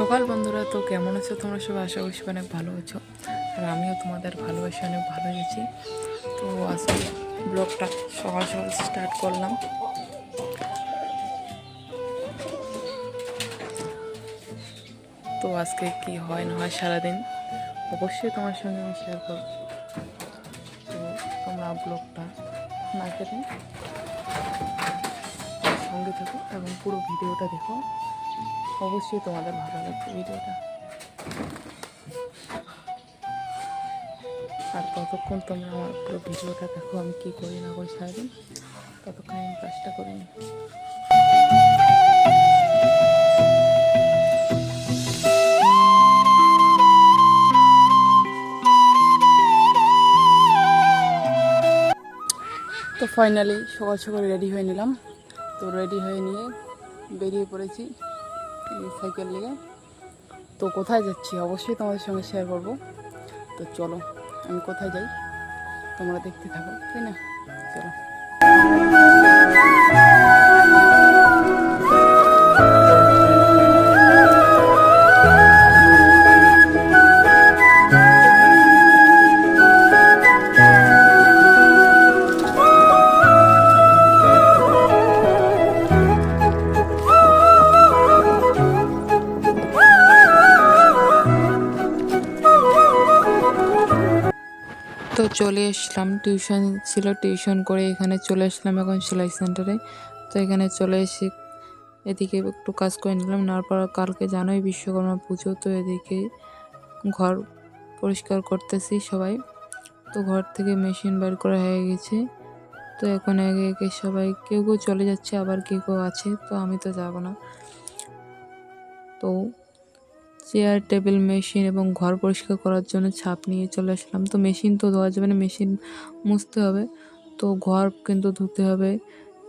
সকাল বন্ধুরা তো, কেমন আছো? তোমরা সবাই আশা করছি অনেক ভালো আছো। আর আমিও তোমাদের ভালোবাসি অনেক ভালো আছি। তো আজকে ব্লগটা সকাল সকাল স্টার্ট করলাম। তো আজকে কি হয় না হয় সারাদিন, অবশ্যই তোমার সঙ্গে আমি শেয়ার করব। তো তোমরা ব্লগটা না কেটে সঙ্গে থাকো এবং পুরো ভিডিওটা দেখো। অবশ্যই তোমাদের ভালো লাগবে ভিডিওটা। আর ততক্ষণ তোমরা আমার পুরো ভিডিওটা দেখো, আমি কী করি না করি সারাদিন। ততক্ষণ আমি কাজটা করে নিই। তো ফাইনালি সকাল সকাল রেডি হয়ে নিলাম। তো রেডি হয়ে নিয়ে বেরিয়ে পড়েছি। সাইকেল নিয়ে। তো কোথায় যাচ্ছি? অবশ্যই তোমাদের সঙ্গে শেয়ার করব। তো চলো, আমি কোথায় যাই? তোমরা দেখতে থাকো, তাই না? চলো। চলে এসলাম টিউশন ছিল, টিউশন করে এখানে চলে আসলাম এখন সেলাই সেন্টারে। তো এখানে চলে এসে এদিকে একটু কাজ করে নিলাম। নেওয়ার পর কালকে জানোই বিশ্বকর্মা পুজো, তো এদিকে ঘর পরিষ্কার করতেছি সবাই। তো ঘর থেকে মেশিন বের করা হয়ে গেছে। তো এখন একে একে সবাই কেউ কেউ চলে যাচ্ছে, আবার কেউ কেউ আছে, তো আমি তো যাব না। তো চেয়ার টেবিল মেশিন এবং ঘর পরিষ্কার করার জন্য ছাপ নিয়ে চলে আসলাম। তো মেশিন তো ধোয়া যাবে না মেশিন মুছতে হবে। তো ঘর কিন্তু ধুতে হবে।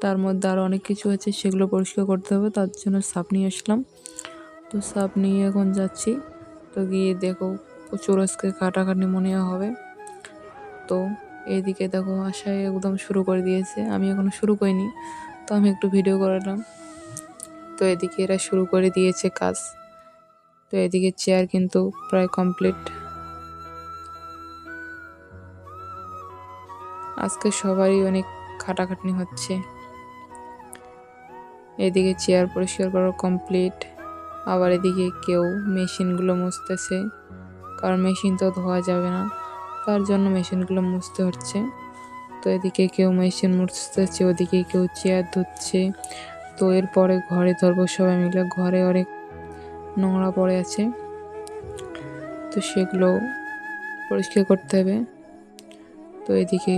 তার মধ্যে আরও অনেক কিছু আছে, সেগুলো পরিষ্কার করতে হবে। তার জন্য সাপ নিয়ে আসলাম। তো সাপ নিয়ে এখন যাচ্ছি। তো গিয়ে দেখো প্রচুর আজকে কাটাকাটি মনে হবে। তো এইদিকে দেখো আশায় একদম শুরু করে দিয়েছে। আমি এখনও শুরু করিনি। তো আমি একটু ভিডিও করালাম তো এদিকে এরা শুরু করে দিয়েছে কাজ। তো এদিকে চেয়ার কিন্তু প্রায় কমপ্লিট আজকে সবারই অনেক খাটাখাটনি হচ্ছে। এদিকে চেয়ার পরিষ্কার করা কমপ্লিট আবার এদিকে কেউ মেশিনগুলো মুছতেছে। কারণ মেশিন তো ধোয়া যাবে না, তার জন্য মেশিনগুলো মুছতে হচ্ছে। তো এদিকে কেউ মেশিন মুছতেছে, ওদিকে কেউ চেয়ার ধুচ্ছে। তো এরপরে ঘরে ধরবো সবাই মিলে, ঘরে অনেক নোংরা পড়ে আছে। তো সেগুলো পরিষ্কার করতে হবে। তো এদিকে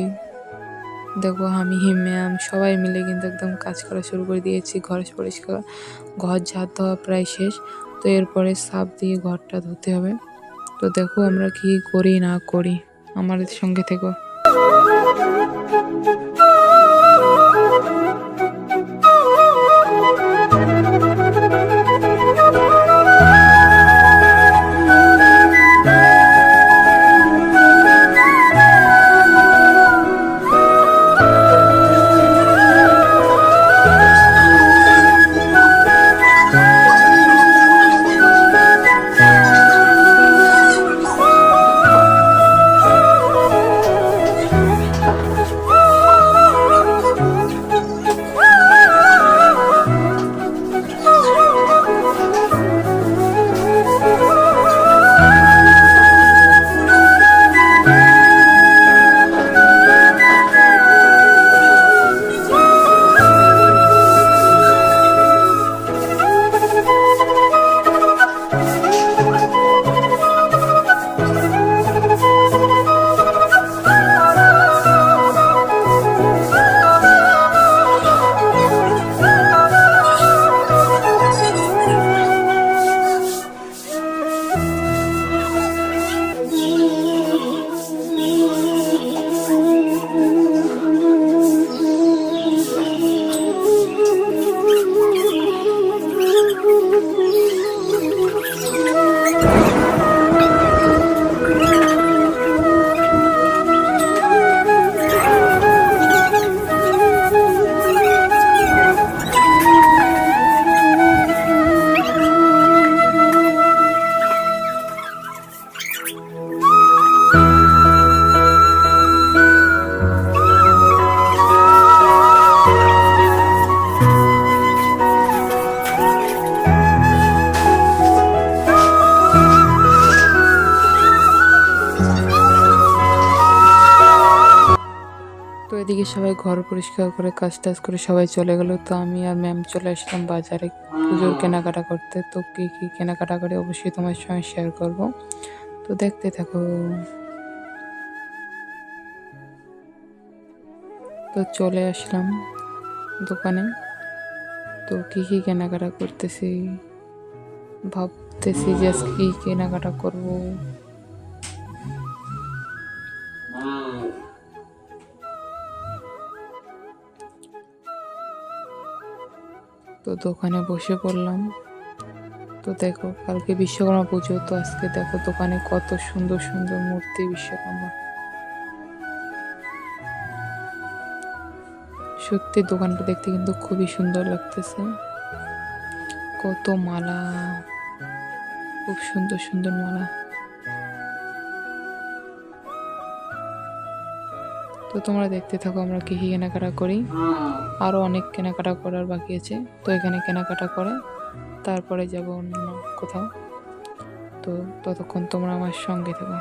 দেখো আমি ম্যাম সবাই মিলে কিন্তু একদম কাজ করা শুরু করে দিয়েছি। ঘর পরিষ্কার, ঘর ঝাড় দেওয়া প্রায় শেষ। তো এরপরে সাপ দিয়ে ঘরটা ধুতে হবে। তো দেখো আমরা কি করি, না করি, আমাদের সঙ্গে থেকো। ঘর পরিষ্কার করে কাজ টাজ করে সবাই চলে গেল। তো আমি আর ম্যাম চলে আসলাম বাজারে পুজোর কেনাকাটা করতে। তো কী কী কেনাকাটা করে অবশ্যই তোমার সঙ্গে শেয়ার করব। তো দেখতে থাকো। তো চলে আসলাম দোকানে। তো কী কী কেনাকাটা করতেছি? ভাবতেছি যে আজকে কী কেনাকাটা করব। তো দোকানে বসে পড়লাম। তো দেখো, কালকে বিশ্বকর্মা পুজো, তো আজকে দেখো দোকানে কত সুন্দর সুন্দর মূর্তি বিশ্বকর্মা। সত্যি দোকানটা দেখতে কিন্তু খুবই সুন্দর লাগতেছে। কত মালা, খুব সুন্দর সুন্দর মালা। তো তোমরা দেখতে থাকো, আমরা কী কী কেনাকাটা করি। আরও অনেক কেনাকাটা করার বাকি আছে, তো এখানে কেনাকাটা করে, তারপরে যাব অন্য কোথাও। তো ততক্ষণ তোমরা আমার সঙ্গে থাকো।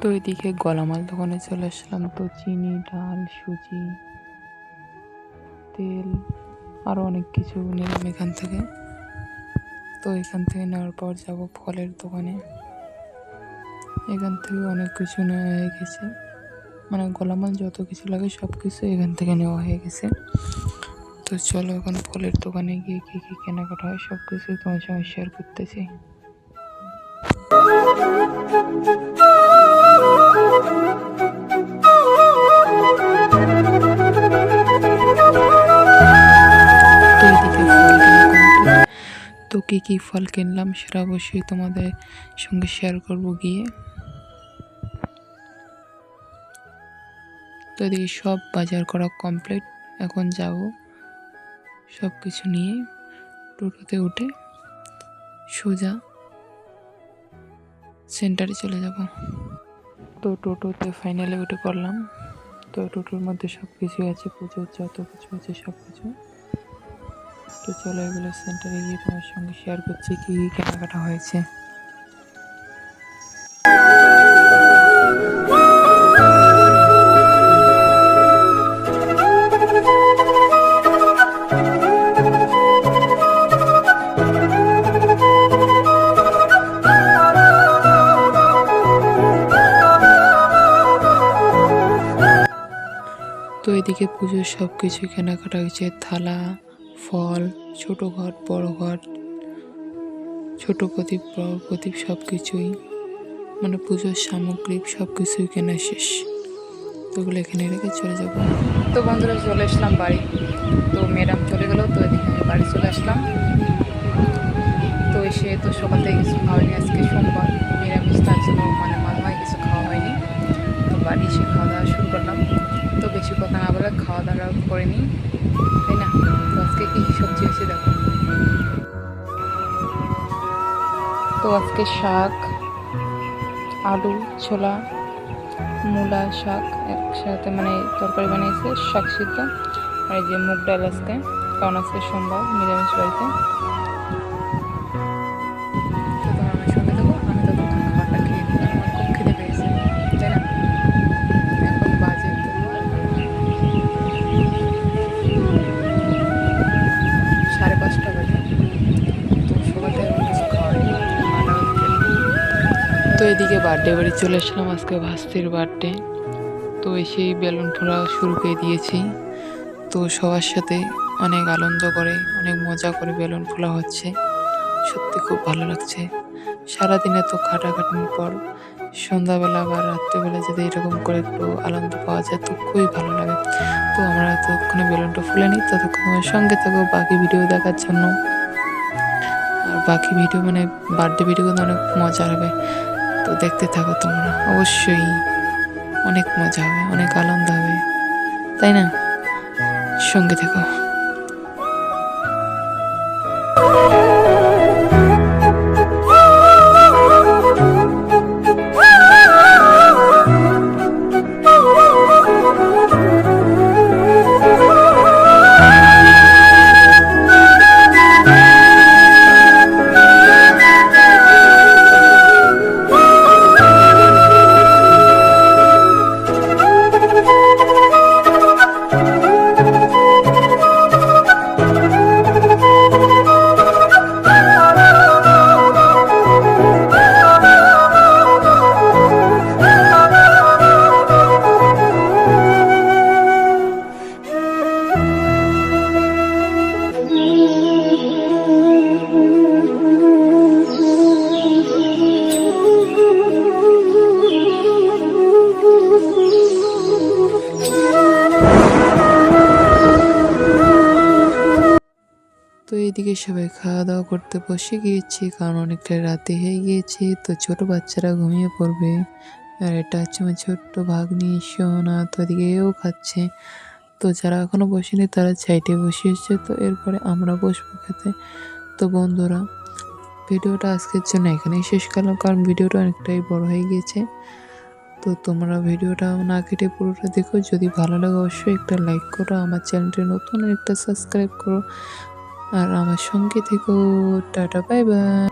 তো এদিকে গলামাল দোকানে চলে আসলাম। তো চিনি, ডাল, সুজি, তেল আরও অনেক কিছু নিলাম এখান থেকে। তো এখান থেকে নেওয়ার পর যাব ফলের দোকানে। এখান থেকে অনেক কিছু নেওয়া হয়ে গেছে। মানে গলামাল যত কিছু লাগে সব কিছু এখান থেকে নেওয়া হয়ে গেছে। তো চলো এখন ফলের দোকানে গিয়ে কী কী কেনাকাটা হয় সব কিছু তোমার সঙ্গে শেয়ার করতেছি। কী কী ফল কিনলাম সেটা অবশ্যই তোমাদের সঙ্গে শেয়ার করব গিয়ে। তো এদিকে সব বাজার করা কমপ্লিট এখন যাব সব কিছু নিয়ে টোটোতে উঠে সোজা সেন্টারে চলে যাব। তো টোটোতে ফাইনালে উঠে পড়লাম। তো টোটোর মধ্যে সব কিছুই আছে, পুজোর যত কিছু আছে সব কিছু তো চলো এগুলো সেন্টারে গিয়ে তোমার সঙ্গে শেয়ার করছি কি কেনাকাটা হয়েছে। তো এদিকে পুজোর সব কিছু কেনাকাটা হয়েছে, থালা ফল, ছোট ঘট, বড় ঘট, ছোট প্রদীপ, বড় প্রদীপ সব কিছুই মানে পুজোর সামগ্রী সব কিছুই কেনা শেষ। তো ওগুলো এখানে রেখে চলে যাব। তো বন্ধুরা চলে আসলাম বাড়ি। তো ম্যাডাম চলে গেলো, তো এদিকে বাড়ি চলে আসলাম। তো এসে তো সকাল থেকে কিছু খাওয়ানি আজকে সোমবার। নিরামিষ তার জন্য মানে মাথায় কিছু খাওয়া হয়নি। তো বাড়ি এসে খাওয়া দাওয়া শুরু করলাম। তো বেশি কথা না বলে খাওয়া দাওয়া করে নিই। তাই না? তো আজকে কী সবজি হয়েছে দেখো। তো আজকে শাক, আলু, ছোলা, মূলা শাক একসাথে মানে তরকারি বানিয়েছে, শাক সিদ্ধ, আর এই যে মুগ ডাল আজকে, কারণ আজকে সোমবার নিরামিষ বাড়িতে। এদিকে বার্থডে বাড়ি চলে আসলাম আজকে ভাস্তির বার্থডে তো এসেই বেলুন ফোড়া শুরু করে দিয়েছি। তো সবার সাথে অনেক আনন্দ করে, অনেক মজা করে বেলুন ফোলা হচ্ছে। সত্যি খুব ভালো লাগছে। সারাদিনে তো খাটাখাটনির পর, সন্ধ্যাবেলা বা রাত্রেবেলা যদি এরকম করে একটু আনন্দ পাওয়া যায়, তো খুবই ভালো লাগে। তো আমরা ততক্ষণে বেলুনটা ফুলে নিই, ততক্ষণ আমার সঙ্গে থাকো বাকি ভিডিও দেখার জন্য। আর বাকি ভিডিও মানে বার্থডে ভিডিও কিন্তু অনেক মজা হবে তো দেখতে থাকো তোমরা। অবশ্যই অনেক মজা হবে, অনেক আনন্দ হবে। তাই না? সঙ্গে থেকো। তো সবাই খাওয়া দাওয়া করতে বসে গিয়েছি, কারণ অনেকটা রাতে হয়ে গিয়েছে, তো ছোট বাচ্চারা ঘুমিয়ে পড়বে। আর এটা হচ্ছে আমার ছোট্ট ভাগ্নি, সোনা, তো এদিকে এও খাচ্ছে। তো যারা এখনও বসেনি, তারা সাইডে বসিয়েছে তো এরপরে আমরা বসবো খেতে। তো বন্ধুরা, ভিডিওটা আজকের জন্য এখানেই শেষ করলাম, কারণ ভিডিওটা অনেকটাই বড় হয়ে গিয়েছে। তো তোমরা ভিডিওটা না কেটে পুরোটা দেখো, যদি ভালো লাগে অবশ্যই একটা লাইক করো, আমার চ্যানেলটি নতুন, একটা সাবস্ক্রাইব করো। আর আমার সঙ্গে থেকো টাটা বাই বাই